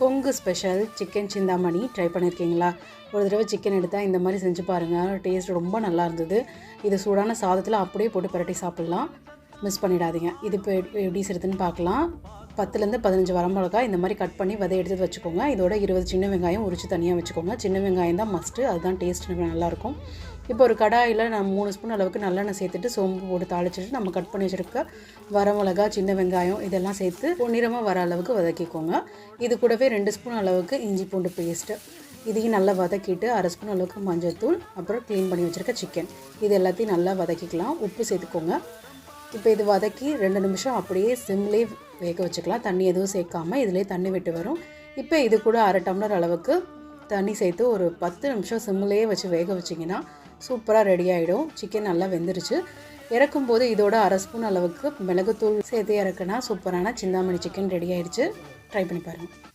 Kongu special chicken Chintamani try பண்ணியிருக்கீங்களா ஒரு தடவை சிக்கன் எடுத்தால் இந்த மாதிரி செஞ்சு பாருங்கள் டேஸ்ட் ரொம்ப நல்லா இருந்தது. இது சூடான சாதத்தில் அப்படியே போட்டு பரட்டி சாப்பிட்லாம். மிஸ் பண்ணிடாதீங்க. இது இப்போ எப்படி செய்யுதுன்னு பார்க்கலாம். பத்துலேருந்து பதினஞ்சு வரமிளகா இந்த மாதிரி கட் பண்ணி விதை எடுத்து வச்சுக்கோங்க. இதோட இருபது சின்ன வெங்காயம் உரிச்சு தனியாக வச்சுக்கோங்க. சின்ன வெங்காயம் தான் மஸ்ட்டு அதுதான் டேஸ்ட் நல்லாயிருக்கும். இப்போ ஒரு கடாயில் நான் மூணு ஸ்பூன் அளவுக்கு நல்லெண்ணெய் சேர்த்துட்டு சோம்பு போட்டு தாளிச்சிட்டு நம்ம கட் பண்ணி வச்சுருக்க வரமிளகா சின்ன வெங்காயம் இதெல்லாம் சேர்த்து பொன்னிறமாக வர அளவுக்கு வதக்கிக்கோங்க. இது கூடவே ரெண்டு ஸ்பூன் அளவுக்கு இஞ்சி பூண்டு பேஸ்ட்டு இதையும் நல்லா வதக்கிட்டு அரை ஸ்பூன் அளவுக்கு மஞ்சள் தூள் அப்புறம் க்ளீன் பண்ணி வச்சுருக்க சிக்கன் இது எல்லாத்தையும் நல்லா வதக்கிக்கலாம். உப்பு சேர்த்துக்கோங்க. இப்போ இது வதக்கி ரெண்டு நிமிஷம் அப்படியே சிம்லே வேக வச்சுக்கலாம். தண்ணி எதுவும் சேர்க்காம இதிலே தண்ணி விட்டு வரும். இப்போ இது கூட அரை டம்ளர் அளவுக்கு தண்ணி சேர்த்து ஒரு பத்து நிமிஷம் சிம்லேயே வச்சு வேக வச்சிங்கன்னா சூப்பராக ரெடி ஆகிடும் சிக்கன் நல்லா வெந்துருச்சு. இறக்கும்போது இதோட அரை ஸ்பூன் அளவுக்கு மிளகுத்தூள் சேர்த்து இறக்குனா சூப்பரான சிந்தாமணி சிக்கன் ரெடி ஆயிடுச்சு. ட்ரை பண்ணி பாருங்கள்